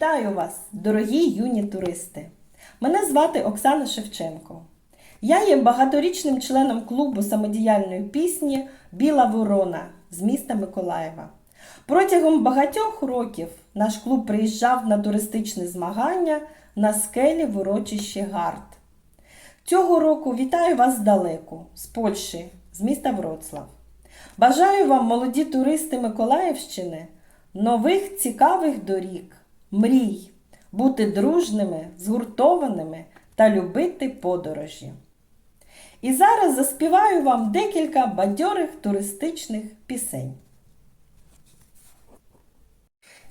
Вітаю вас, дорогі юні туристи! Мене звати Оксана Шевченко. Я є багаторічним членом клубу самодіяльної пісні Біла Ворона з міста Миколаєва. Протягом багатьох років наш клуб приїжджав на туристичні змагання на скелі в урочище Гард. Цього року вітаю вас здалеку, з Польщі, з міста Вроцлав. Бажаю вам, молоді туристи Миколаївщини, нових цікавих доріг, мрій, бути дружними, згуртованими та любити подорожі. І зараз заспіваю вам декілька бадьорих туристичних пісень.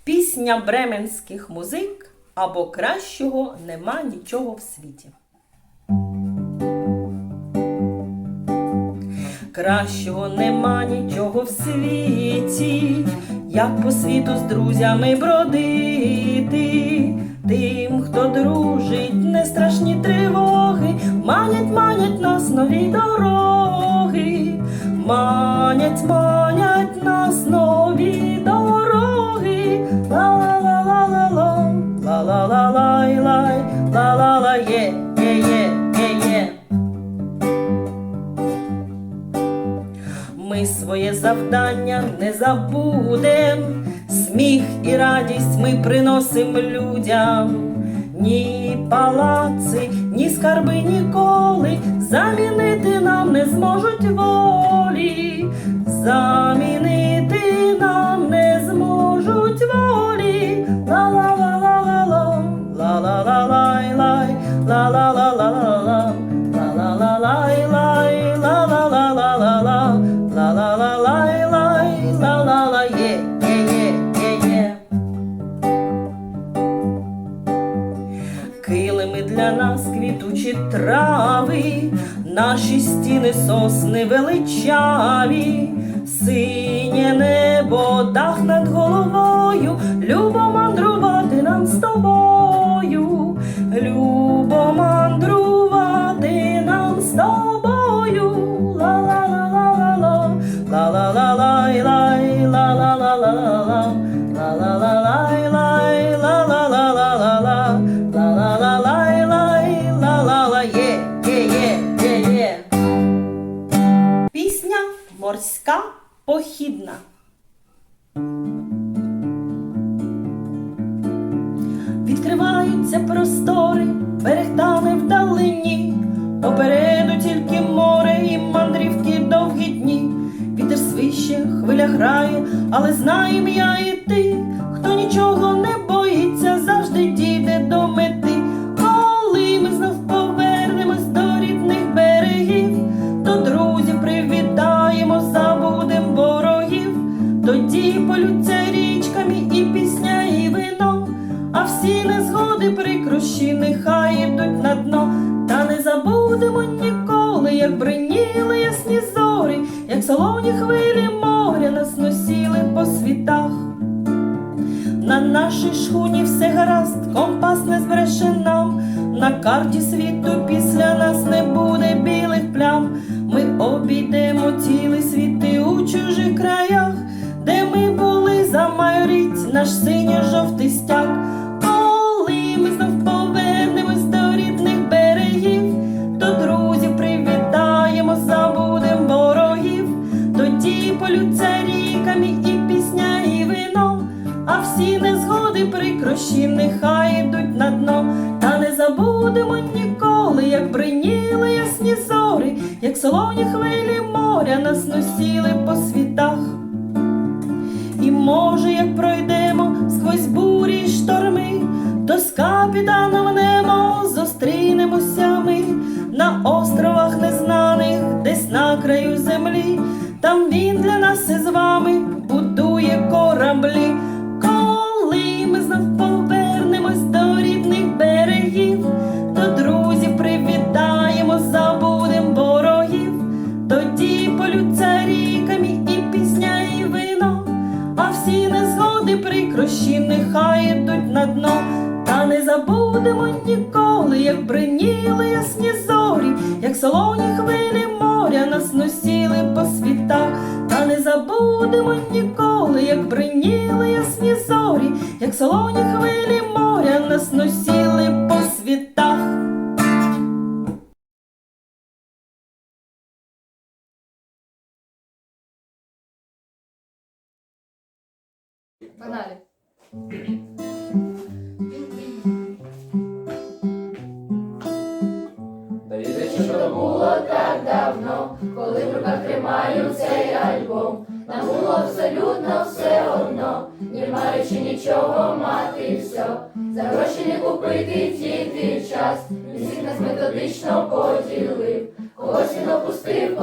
Пісня бременських музик або кращого нема нічого в світі. Кращого нема нічого в світі, як по світу з друзями бродити. Тим, хто дружить, не страшні тривоги, манять, манять нас нові дороги, манять, манять нас нові дороги. Ла-ла-ла-ла-ла, ла-ла-ла-лай-лай, ла-ла-ла, Ми своє завдання не забудем, сміх і радість ми приносим людям. Ні палаци, ні скарби ніколи замінити нам не зможуть волі, замінити нам не зможуть волі. Ла-ла-ла-ла-ла-ла, ла-ла-ла-лай-лай, ла-ла-ла-ла-ла-ла, сосни величаві, але знаєм я і ти, хто нічого не боїться, завжди дійде до мети. Коли ми знов повернемось до рідних берегів, до друзів привітаємо, забудем ворогів, тоді полються річками і пісня, і вино, а всі незгоди прикрощі нехай нашій шхуні все гаразд, компас не збреше нам. На карті світу після нас з забудемо ніколи, як бриніли тримаю цей альбом. Нам було абсолютно все одно, не маючи нічого мати все. За гроші не купити діти час, всіх нас методично поділив. Когось він опустив,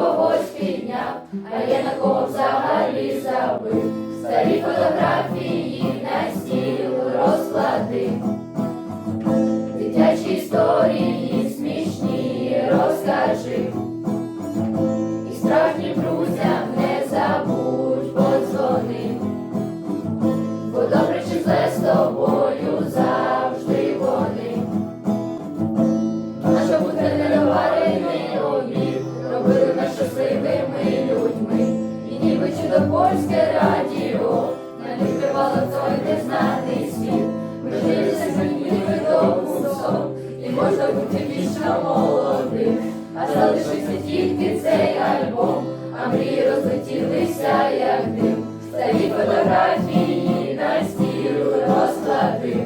залишився тільки цей альбом, а мрії розлетілися, як дим. Старі фотографії на стіл розклади.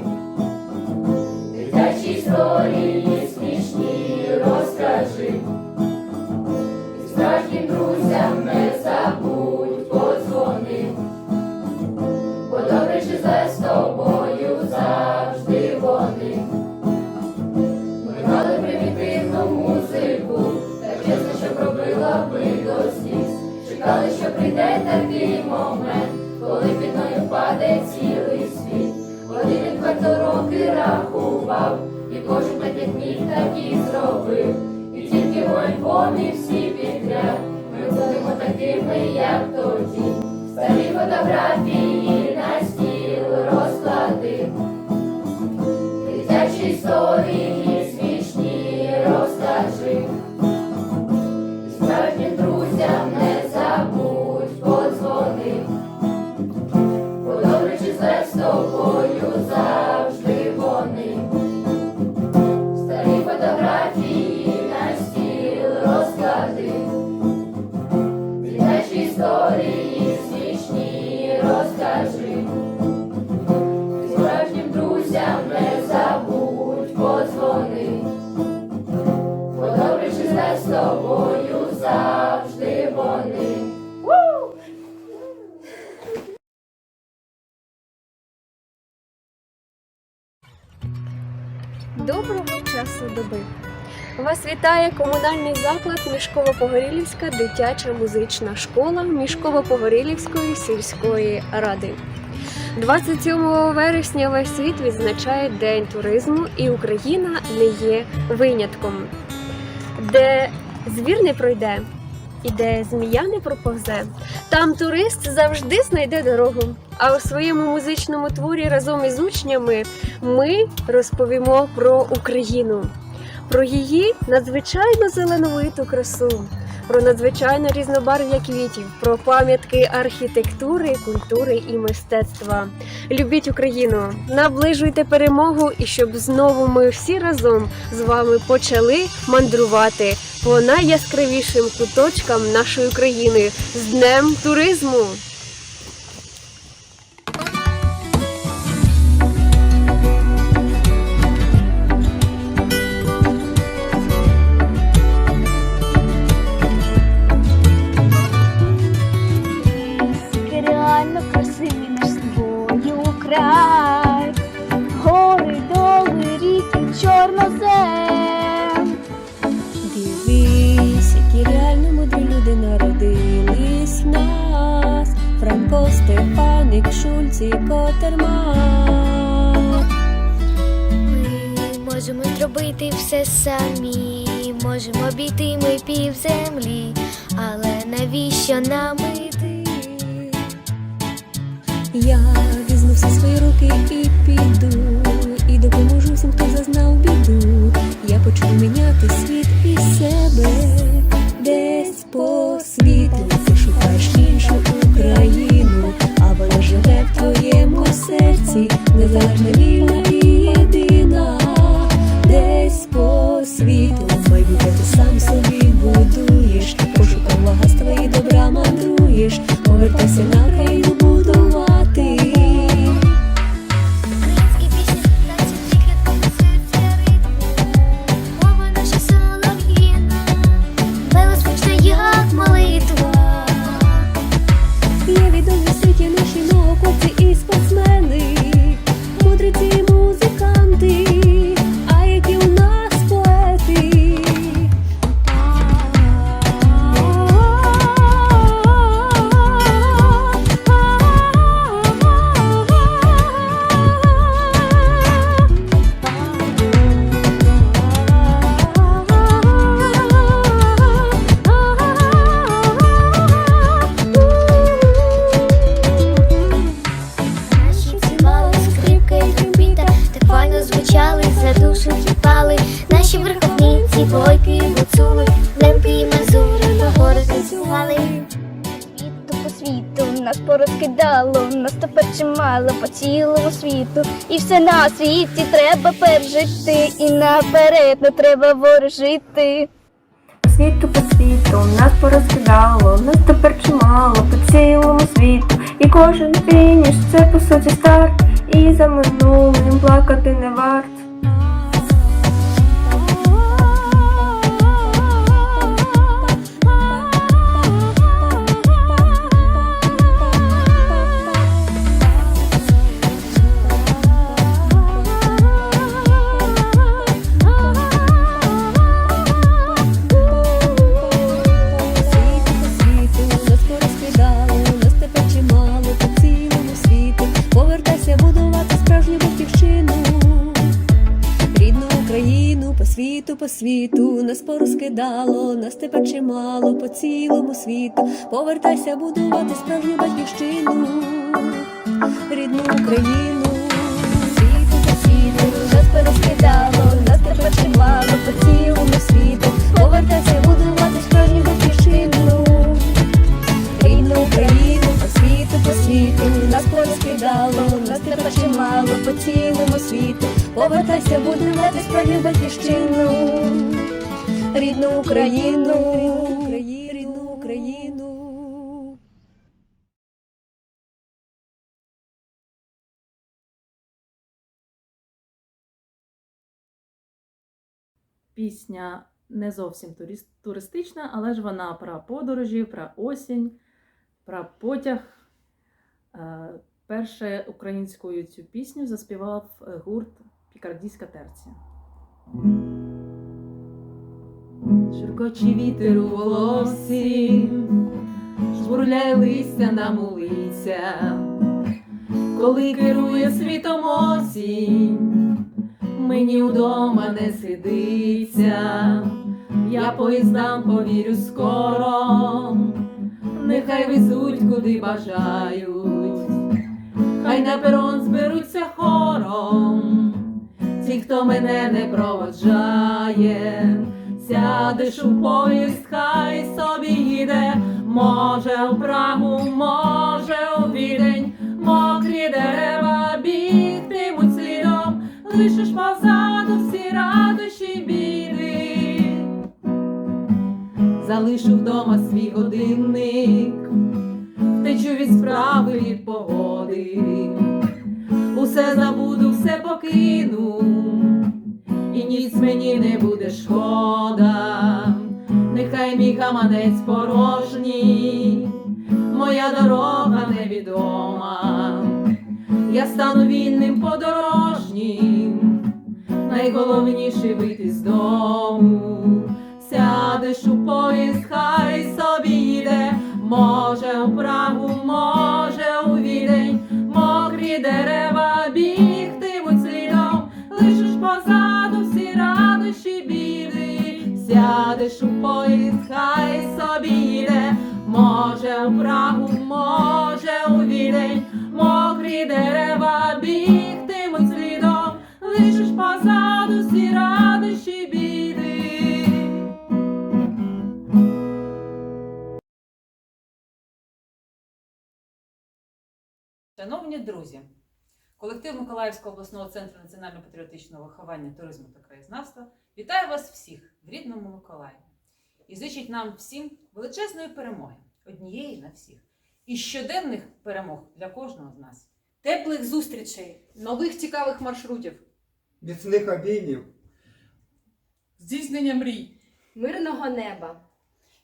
Дитячі історії смішні розкажи. І справжнім друзям не забудь подзвони. Бо добре чи зле з тобою прийде такий момент, коли під мною впаде цілий світ. Один від варто роки рахував, і кожен так міг, так і зробив. І тільки в і всі підряд, ми будемо такими, як тоді. Старі фотографії розкажи. І Справжнім друзям не забудь подзвони. Бо добре чи зле з завжди вони. Доброго часу доби! Вас вітає комунальний заклад Мішково-Погорілівська дитяча музична школа Мішково-Погорілівської сільської ради. 27 вересня весь світ відзначає День туризму, і Україна не є винятком. Де звір не пройде, і де змія не проповзе, там турист завжди знайде дорогу. А у своєму музичному творі разом із учнями ми розповімо про Україну, про її надзвичайно зеленовиту красу, про надзвичайно різнобарв'я квітів, про пам'ятки архітектури, культури і мистецтва. Любіть Україну, наближуйте перемогу, і щоб знову ми всі разом з вами почали мандрувати по найяскравішим куточкам нашої країни з Днем туризму. Нас. Франко, Стефаник, Шульц і Котерман. Ми можемо зробити все самі, можемо обійти ми пів землі, але навіщо нам іти? Я порозкидало, нас тепер чимало по цілому світу. І все на світі треба пережити, і наперед не треба ворожити. Світу по світу нас порозкидало, нас тепер чимало по цілому світу. І кожен фініш це по суті старт. І за минулим плакати не варт. Тепер чимало по цілому світу. Повертайся будувати справжню батьківщину. Рідну Україну. Світу світу, нас порозкидало, нас тепер чимало по цілому світу. Повертайся будувати справжню батьківщину. Рідну Україну по світу, по світу, нас порозкидало, нас тепер чимало по цілому світу. Повертайся, будувати справжню батьківщину. Рідну Україну, рідну Україну. Пісня не зовсім туристична, але ж вона про подорожі, про осінь, про потяг. Е, Перше українською цю пісню заспівав е, гурт Пікардійська терція. Шуркоче вітер у волосі, жбурляє листя на мулиця, коли керує світом осінь, мені вдома не сидиться, я поїздам повірю скоро, нехай везуть куди бажають, хай на перон зберуться хором, ті, хто мене не проводжає, сядеш у поїзд, хай собі їде, може у Прагу, може у Відень, мокрі дерева бігтимуть слідом, лишиш позаду всі радощі біди. Залишу вдома свій годинник, втечу від справи від погоди, усе забуду, все покину, і ніц мені не буде шкода, нехай мій гаманець порожній, моя дорога невідома, я стану вільним подорожнім, найголовніше вийти з дому, сядеш у поїзд, хай собі їде, може у Прагу, сядеш у поїзд, хай собі їде, може у Прагу, може у Відень, мокрі дерева бігтимуть слідом, лишиш позаду всі радощі біди. Шановні друзі, колектив Миколаївського обласного центру національно-патріотичного виховання, туризму та краєзнавства вітає вас всіх в рідному Миколаєві і зичить нам всім величезної перемоги, однієї на всіх, і щоденних перемог для кожного з нас. теплих зустрічей, нових цікавих маршрутів. міцних обіймів, Здійснення мрій. Мирного неба.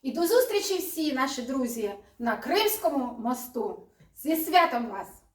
І до зустрічі всі наші друзі на Кримському мосту. Зі святом вас!